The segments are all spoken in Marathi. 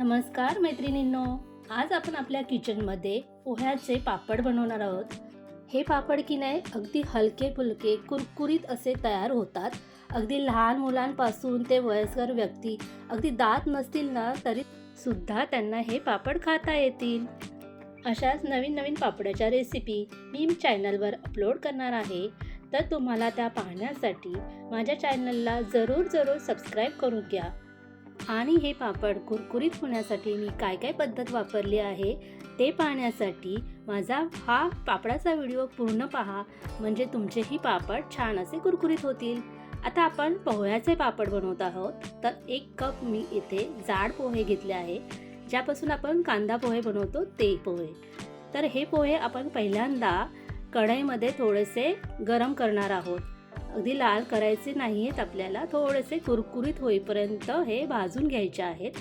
नमस्कार मैत्रिणींनो आज आपण आपल्या किचनमध्ये पोह्याचे पापड बनवणार आहोत. हे पापड की नाही अगदी हलके फुलके कुरकुरीत असे तयार होतात. अगदी लहान मुलांपासून ते वयस्कर व्यक्ती अगदी दात नसतील ना तरी सुद्धा त्यांना हे पापड खाता येतील. अशाच नवीन नवीन पापडाच्या रेसिपी मी चॅनलवर अपलोड करणार आहे. तर तुम्हाला त्या पाहण्यासाठी माझ्या चॅनलला जरूर जरूर सबस्क्राईब करून घ्या. आणि हे पापड कुरकुरीत होण्यासाठी मी काय काय पद्धत वापरली आहे ते पाहण्यासाठी माझा हा पापडाचा व्हिडिओ पूर्ण पहा. म्हणजे तुमचेही पापड छान असे कुरकुरीत होतील. आता आपण पोह्याचे पापड बनवत आहोत. तर एक कप मी इथे जाड पोहे घेतले आहे. ज्यापासून आपण कांदा पोहे बनवतो ते पोहे. तर हे पोहे आपण पहिल्यांदा कढईमध्ये थोडेसे गरम करणार आहोत. अगदी लाल करायचे नाही आहेत आपल्याला थोडेसे कुरकुरीत होईपर्यंत हे भाजून घ्यायचे आहेत.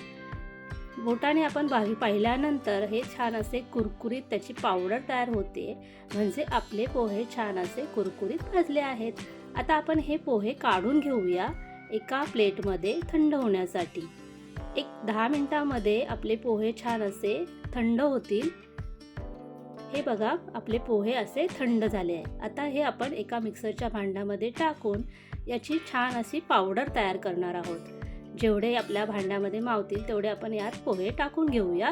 बोटाने आपण भावी पाहिल्यानंतर हे छान असे कुरकुरीत त्याची पावडर तयार होते. म्हणजे आपले पोहे छान असे कुरकुरीत भाजले आहेत. आता आपण हे पोहे काढून घेऊया एका प्लेटमध्ये थंड होण्यासाठी. एक दहा मिनटामध्ये आपले पोहे छान असे थंड होतील. हे बघा आपले पोहे असे थंड झाले आहे. आता हे आपण एका मिक्सरच्या भांड्यामध्ये टाकून याची छान अशी पावडर तयार करणार आहोत. जेवढे आपल्या भांड्यामध्ये मावतील तेवढे आपण यात पोहे टाकून घेऊया.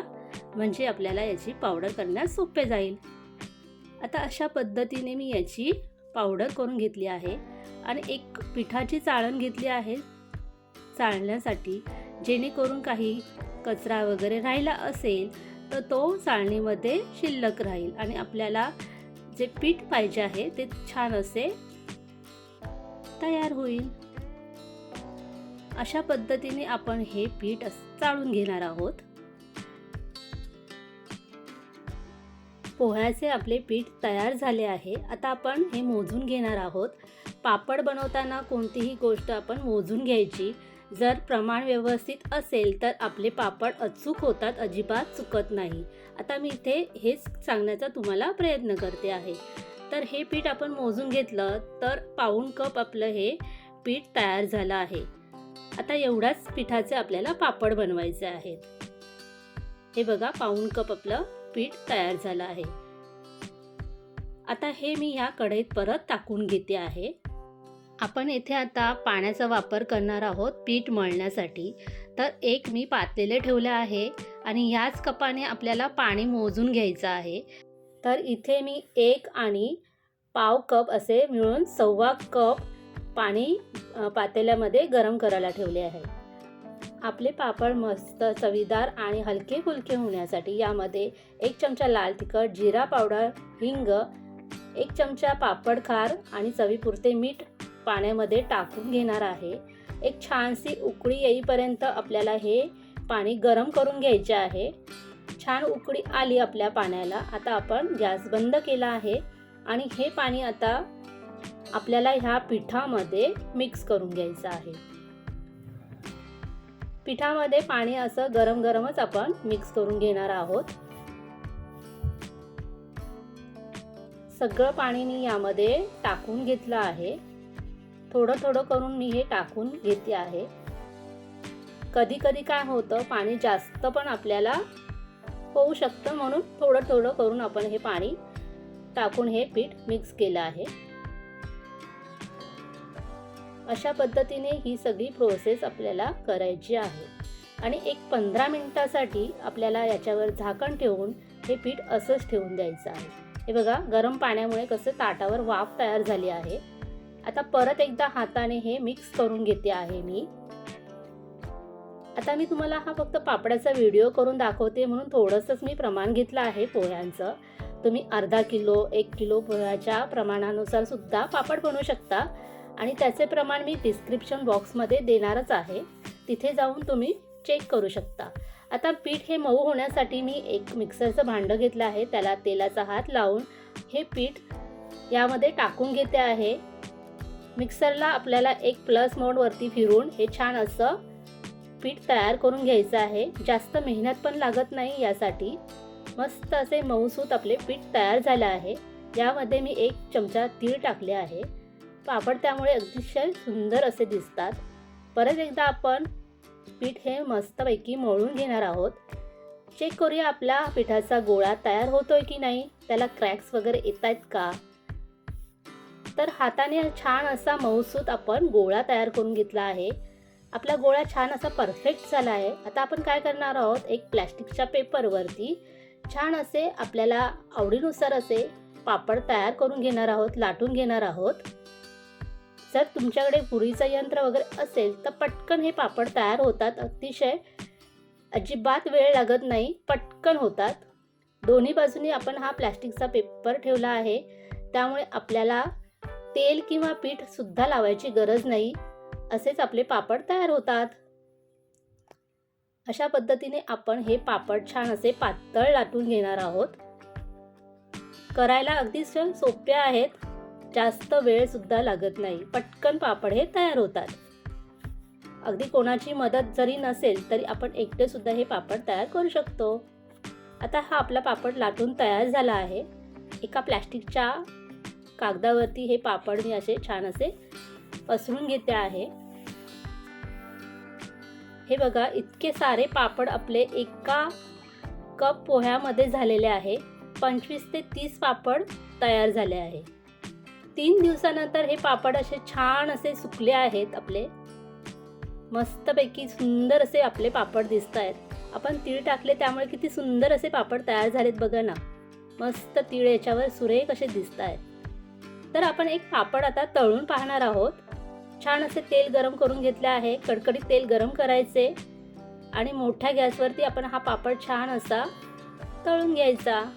म्हणजे आपल्याला याची पावडर करण्यास सोपे जाईल. आता अशा पद्धतीने मी याची पावडर करून घेतली आहे. आणि एक पिठाची चाळण घेतली आहे. चाळण्यासाठी जेणेकरून काही कचरा वगैरे राहिला असेल तर तो चाळणीमध्ये शिल्लक राहील आणि आपल्याला जे पीठ पाहिजे आहे ते छान असे तयार होईल. अशा पद्धतीने आपण हे पीठ चाळून घेणार आहोत. पोह्याचे आपले पीठ तयार झाले आहे. आता आपण हे मोजून घेणार आहोत. पापड बनवताना कोणतीही गोष्ट आपण मोजून घ्यायची. जर प्रमाण व्यवस्थित असेल तर आपले पापड अचूक होतात अजिबात चुकत नाही. आता मी इथे हेच सांगण्याचा तुम्हाला प्रयत्न करते आहे. तर हे पीठ आपण मोजून घेतलं तर पाऊण कप आपलं हे पीठ तयार झालं आहे. आता एवढ्याच पिठाचे आपल्याला पापड बनवायचे आहेत. हे बघा पाऊण कप आपलं पीठ तयार झालं आहे. आता हे मी ह्या कढईत परत टाकून घेते आहे. आपण येथे आता पाण्याचा वापर करणार आहोत पीठ मळण्यासाठी. तर एक मी पातेले ठेवले आहे आणि ह्याच कपाने आपल्याला पाणी मोजून घ्यायचं आहे. तर इथे मी एक आणि पाव कप असे मिळून सव्वा कप पाणी पातेल्यामध्ये गरम करायला ठेवले आहे. आपले पापड मस्त चवीदार आणि हलके फुलके होण्यासाठी यामध्ये एक चमचा लाल तिखट जिरा पावडर हिंग एक चमचा पापड खार आणि चवीपुरते मीठ पाण्यामध्ये टाकून घेणार आहे. एक छानशी उकळी येईपर्यंत आपल्याला हे पाणी गरम करून घ्यायचे आहे. छान उकळी आली आपल्या पाण्याला. आता आपण गॅस बंद केला आहे आणि हे पाणी आता आपल्याला ह्या पिठामध्ये मिक्स करून घ्यायचं आहे. पिठामध्ये पाणी असं गरम गरमच आपण मिक्स करून घेणार आहोत. सगळं पाणी मी यामध्ये टाकून घेतलं आहे. थोडं थोडं करून मी हे टाकून घेते आहे. कधी कधी काय होतं पाणी जास्त पण आपल्याला होऊ शकतं म्हणून थोडं थोडं करून आपण हे पाणी टाकून हे पीठ मिक्स केलं आहे. अशा पद्धतीने ही सगळी प्रोसेस आपल्याला करायची आहे. आणि एक पंधरा मिनटासाठी आपल्याला याच्यावर झाकण ठेवून हे पीठ असंच ठेवून द्यायचं आहे. हे बघा गरम पाण्यामुळे कसं ताटावर वाफ तयार झाली आहे. आता परत एकदा हाताने हे मिक्स करून घेते आहे मी. आता मी तुम्हाला हा फक्त पापडाचा व्हिडिओ करून दाखवते म्हणून थोडंसंच मी प्रमाण घेतलं आहे पोह्यांचं. तुम्ही अर्धा किलो एक किलो पोह्याच्या प्रमाणानुसार सुद्धा पापड बनवू शकता. आणि त्याचे प्रमाण मी डिस्क्रिप्शन बॉक्समध्ये देणारच आहे. तिथे जाऊन तुम्ही चेक करू शकता. आता पीठ हे मऊ होण्यासाठी मी एक मिक्सरचं भांडं घेतलं आहे. त्याला तेलाचा हात लावून हे पीठ यामध्ये टाकून घेते आहे. मिक्सरला आपल्याला एक प्लस मोडवरती फिरून हे छान असं पीठ तयार करून घ्यायचं आहे. जास्त मेहनत पण लागत नाही यासाठी. मस्त असे मऊसूत आपले पीठ तयार झाले आहे. यामध्ये मी एक चमचा तीळ टाकले आहे. पापड त्यामुळे अतिशय सुंदर असे दिसतात. परत एकदा आपण पीठ हे मस्तपैकी मळून घेणार आहोत. चेक करूया आपला पिठाचा गोळा तयार होतोय की नाही? त्याला क्रॅक्स वगैरे येत आहेत का? तर हाताने छान असा मऊसूत आपण गोळा तयार करून घेतला आहे. आपला गोळा छान असा परफेक्ट झाला आहे. आता आपण काय करणार आहोत? एक प्लॅस्टिकच्या पेपरवरती छान असे आपल्याला आवडीनुसार असे पापड तयार करून घेणार आहोत लाटून घेणार आहोत. जर तुमच्याकडे पुरीचं यंत्र वगैरे असेल तर पटकन हे पापड तयार होतात. अतिशय अजिबात वेळ लागत नाही पटकन होतात. दोन्ही बाजूनी आपण हा प्लॅस्टिकचा पेपर ठेवला आहे. त्यामुळे आपल्याला तेल किंवा पीठ सुद्धा लावायची गरज नाही असेच आपले पापड तयार होतात. अशा पद्धतीने आपण हे पापड छान असे पातळ लाटून घेणार आहोत. करायला अगदी सोपे आहेत जास्त वेळ सुद्धा लागत नाही पटकन पापड हे तयार होतात. अगदी कोणाची मदत जरी नसेल तरी आपण एकटे सुद्धा हे पापड तयार करू शकतो. आता हा आपला पापड लाटून तयार झाला आहे. एका प्लॅस्टिकच्या कागदावरती हे पापड मी असे छान असे पसरून घेते आहे. हे बघा इतके सारे पापड आपले एका कप पोह्यामध्ये झालेले आहे. पंचवीस ते तीस पापड तयार झाले आहे. तीन दिवसानंतर हे पापड असे छान असे सुकले आहेत आपले. मस्तपैकी सुंदर असे आपले पापड दिसत आहेत. आपण तीळ टाकले त्यामुळे किती सुंदर असे पापड तयार झालेत बघा ना. मस्त तीळ याच्यावर सुरेख असे दिसत आहेत. तर आपण एक पापड आता तळून पाहणार आहोत. छान असे तेल गरम करून घेतले आहे. कडकडीत तेल गरम करायचे. आणि मोठ्या गॅसवरती आपण हा पापड छान असा तळून घ्यायचा.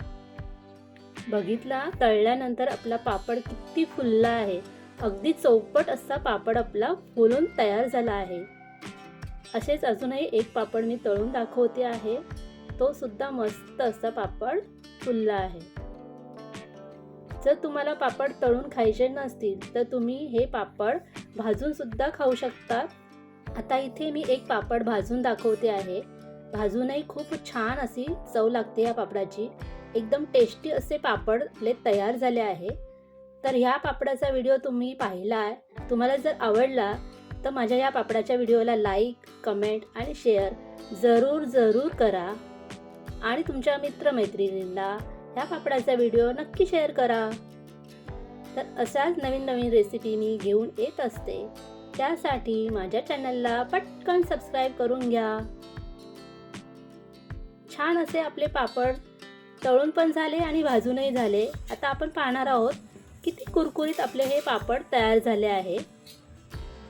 बघितला? तळल्यानंतर आपला पापड किती फुलला आहे. अगदी चौपट असा पापड आपला फुलून तयार झाला आहे. असेच अजूनही एक पापड मी तळून दाखवते आहे. तो सुद्धा मस्त असा पापड फुलला आहे. जर तुम्हाला पापड तळून खायचे नसतील तर तुम्ही हे पापड भाजून सुद्धा खाऊ शकता. आता इथे मी एक पापड भाजून दाखवते आहे. भाजूनही खूप छान अशी चव लागते या पापडाची. एकदम टेस्टी असे पापड तयार झाले आहे. तर ह्या पापडाचा व्हिडिओ तुम्ही पाहिला आहे तुम्हाला जर आवडला तर माझ्या या पापडाच्या व्हिडिओला लाईक कमेंट आणि शेअर जरूर जरूर करा. आणि तुमच्या मित्रमैत्रिणींना ह्या पापडाचा व्हिडिओ नक्की शेअर करा. तर अशाच नवीन नवीन रेसिपी मी घेऊन येत असते. त्यासाठी माझ्या चॅनलला पटकन सबस्क्राईब करून घ्या. छान असे आपले पापड तळून पण झाले आणि भाजूनही झाले. आता आपण पाहणार आहोत किती कुरकुरीत आपले हे पापड तयार झाले आहे.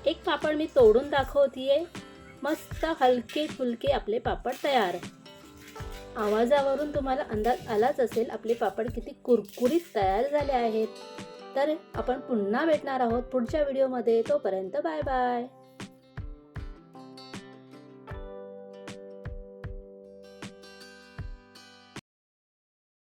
एक पापड मी तोडून दाखवतीये. मस्त हलके फुलके आपले पापड तयार. आवाजावरून तुम्हाला अंदाज आलाच असेल आपले पापड किती कुरकुरीत तयार झाले आहेत. तर आपण पुन्हा भेटणार आहोत पुढच्या व्हिडिओमध्ये. तोपर्यंत बाय बाय.